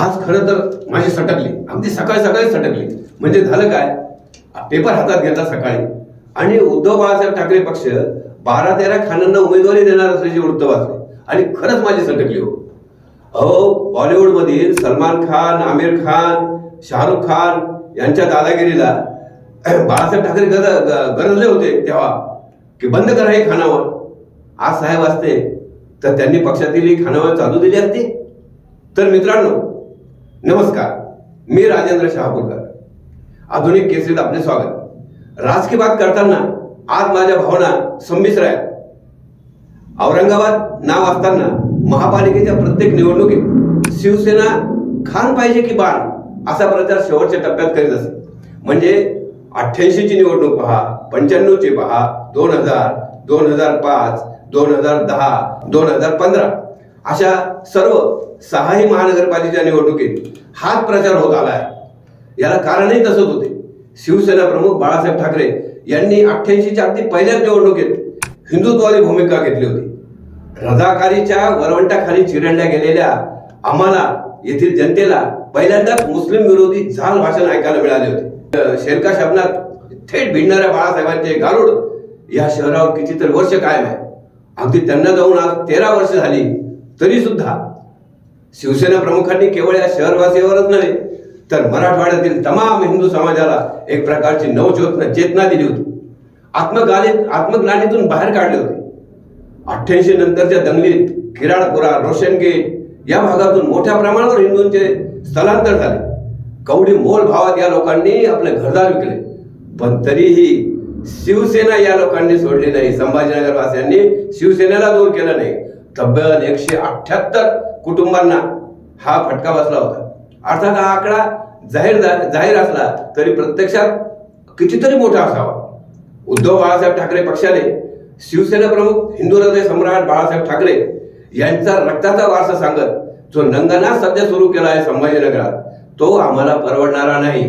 आज खरं तर माझी सटकली. अगदी सकाळी सकाळी सटकली. म्हणजे झालं काय? पेपर हातात घेतला सकाळी. आणि उद्धव बाळासाहेब ठाकरे पक्ष बारा तेरा खानांना उमेदवारी देणार असल्याचे वृत्त वाचले. आणि खरंच माझी सटकली हो. अहो बॉलिवूड मधील सलमान खान आमिर खान शाहरुख खान यांच्या दादागिरीला बाळासाहेब ठाकरे गरज गरजले होते तेव्हा की बंद करा हे खानावळ. आज साहेब असते तर त्यांनी पक्षातील ही खानावळ चालू दिली असती. तर मित्रांनो नमस्कार मी राजेंद्र शहापूरकर. आधुनिक केसरीत आपले स्वागत. राजकीय बात करताना आज माझ्या भावना संमिश्र आहेत. औरंगाबाद नाव असताना महापालिकेच्या प्रत्येक निवडणुकीत शिवसेना खान पाहिजे की बाण असा प्रचार शेवटच्या टप्प्यात करीत असे म्हणजे अठ्ठ्याऐंशीची निवडणूक पहा पंच्याण्णवची पहा दोन हजार दोन हजार पाच दोन हजार दहा दोन हजार पंधरा. अशा सर्व सहाही महानगरपालिका निवडणुकीत हाच प्रचार होत आला आहे. याला कारणही तसंच होते. शिवसेना प्रमुख बाळासाहेब ठाकरे यांनी अठ्ठ्याऐंशीच्या अगदी पहिल्याच निवडणुकीत हिंदुत्वादी भूमिका घेतली होती. रजाकारीच्या वरवंटाखाली चिरडल्या गेलेल्या आम्हाला येथील जनतेला पहिल्यांदाच मुस्लिम विरोधी झाल भाषण ऐकायला मिळाले होते. शेरका शब्दात थेट भिडणाऱ्या बाळासाहेबांचे गारुड या शहरावर कितीतरी वर्ष कायम आहे. अगदी त्यांना जाऊन आज तेरा वर्ष झाली तरी सुद्धा शिवसेना प्रमुखांनी केवळ या शहरवासीवरच नव्हे तर मराठवाड्यातील तमाम हिंदू समाजाला एक प्रकारची नवचेतना चेतना दिली होती. आत्मगालीत आत्मग्लानीतून बाहेर काढले होते. अठ्ठ्याऐंशी नंतरच्या दंगलीत किराळपुरा रोशन गेट या भागातून मोठ्या प्रमाणावर हिंदूंचे स्थलांतर झाले. कवडी मोल भावात या लोकांनी आपले घरदार विकले. पण तरीही शिवसेना या लोकांनी सोडली नाही संभाजीनगर वासियांनी शिवसेनेला दूर केलं नाही. तब्बल एकशे अठ्याहत्तर कुटुंबांना हा फटका बसला होता. अर्थात हा आकडा जाहीर जाहीर असला तरी प्रत्यक्षात कितीतरी मोठा असावा. उद्धव बाळासाहेब ठाकरे पक्षाने शिवसेना प्रमुख हिंदू हृदय सम्राट बाळासाहेब ठाकरे यांचा रक्ताचा वारसा सांगत जो नंगना सध्या सुरू केला आहे संभाजीनगरात तो आम्हाला परवडणारा नाही.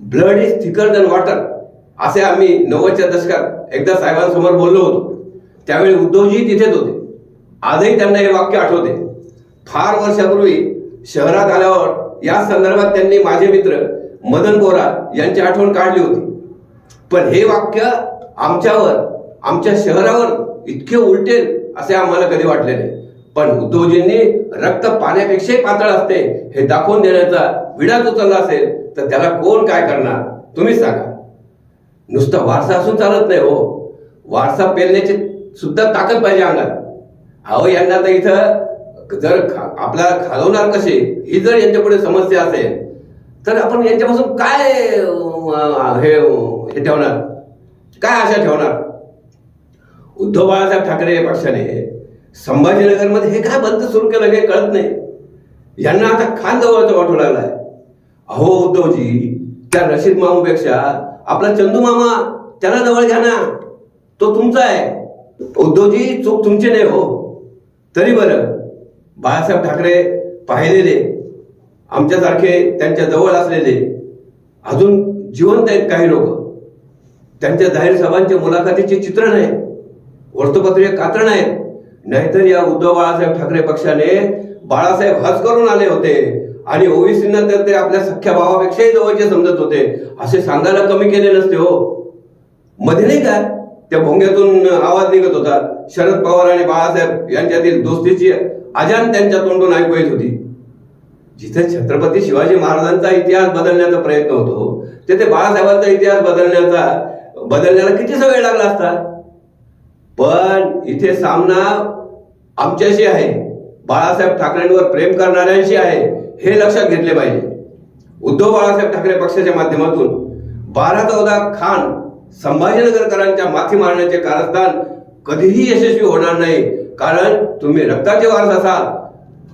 Blood is thicker than water असे आम्ही नव्वदच्या दशकात एकदा साहेबांसमोर बोललो होतो. त्यावेळी उद्धवजी तिथेच होते. आजही त्यांना हे वाक्य आठवते. फार वर्षापूर्वी शहरात आल्यावर या संदर्भात त्यांनी माझे मित्र मदन बोरा यांची आठवण काढली होती. पण हे वाक्य आमच्यावर आमच्या शहरावर इतके उलटेल असे आम्हाला कधी वाटले नाही. पण उद्धवजींनी रक्त पाण्यापेक्षाही पातळ असते हे दाखवून देण्याचा विडाच उचलला असेल तर त्याला कोण काय करणार तुम्हीच सांगा. नुसता वारसा असून चालत नाही हो. वारसा पेलण्याची सुद्धा ताकद पाहिजे अंगात अहो यांना तर इथं जर खा- आपल्याला घालवणार कसे? ही जर यांच्यापुढे समस्या असेल तर आपण यांच्यापासून काय हे हे ठेवणार? काय आशा ठेवणार? उद्धव बाळासाहेब ठाकरे पक्षाने संभाजीनगरमध्ये हे काय बंद सुरू केलं हे कळत नाही. यांना आता खान जवळचा वाटू लागलाय. अहो उद्धवजी त्या रशीद मामूपेक्षा आपला चंदू मामा त्याला जवळ घ्या ना. तो तुमचा आहे. उद्धवजी चूक तुमची नाही हो. तरी बरं बाळासाहेब ठाकरे पाहिलेले आमच्यासारखे त्यांच्या जवळ असलेले अजून जिवंत आहेत काही लोक. त्यांच्या जाहीर सभांच्या मुलाखतीचे चित्र नाही वृत्तपत्रिका कात्रण आहेत नाहीतर या उद्धव बाळासाहेब ठाकरे पक्षाने बाळासाहेब हज करून आले होते आणि ओबीसींना तर ते आपल्या सख्या भावापेक्षाही जवळचे समजत होते. असे सांगायला कमी केले नसते हो. मध्ये नाही काय त्या भोंग्यातून आवाज निघत होता. शरद पवार आणि बाळासाहेब यांच्यातील दोस्तीची अजान त्यांच्या तोंडून ऐकू येत होती. जिथे छत्रपती शिवाजी महाराजांचा इतिहास बदलण्याचा प्रयत्न होतो तिथे बाळासाहेबांचा इतिहास बदलण्याचा बदलण्याला किती वेळ लागला असता? पण इथे सामना आमच्याशी आहे. बाळासाहेब ठाकरेंवर प्रेम करणाऱ्यांशी आहे हे लक्षात घेतले पाहिजे. उद्धव बाळासाहेब ठाकरे पक्षाच्या माध्यमातून बारा चौदा खान संभाजीनगरकरांच्या माथी मारण्याचे कारस्थान कधीही यशस्वी होणार नाही. कारण तुम्ही रक्ताचे वारस असाल.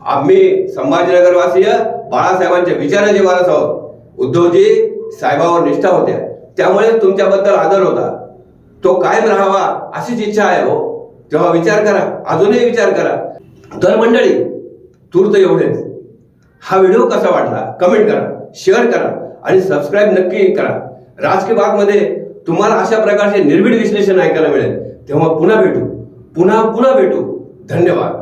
आम्ही संभाजीनगरवासीय बाळासाहेबांच्या विचाराचे वारस आहोत. उद्धवजी साहेबावर निष्ठा होत्या. त्यामुळे तुमच्याबद्दल आदर होता. तो कायम राहावा अशीच इच्छा आहे हो. तेव्हा विचार करा. अजूनही विचार करा. तर मंडळी तूर्त एवढेच. हा व्हिडिओ कसा वाटला? कमेंट करा शेअर करा आणि सबस्क्राईब नक्की करा. राजकीय बागमध्ये तुम्हाला अशा प्रकारचे निर्भीड विश्लेषण ऐकायला मिळेल. तेव्हा पुन्हा भेटू. पुन्हा पुन्हा भेटू. धन्यवाद.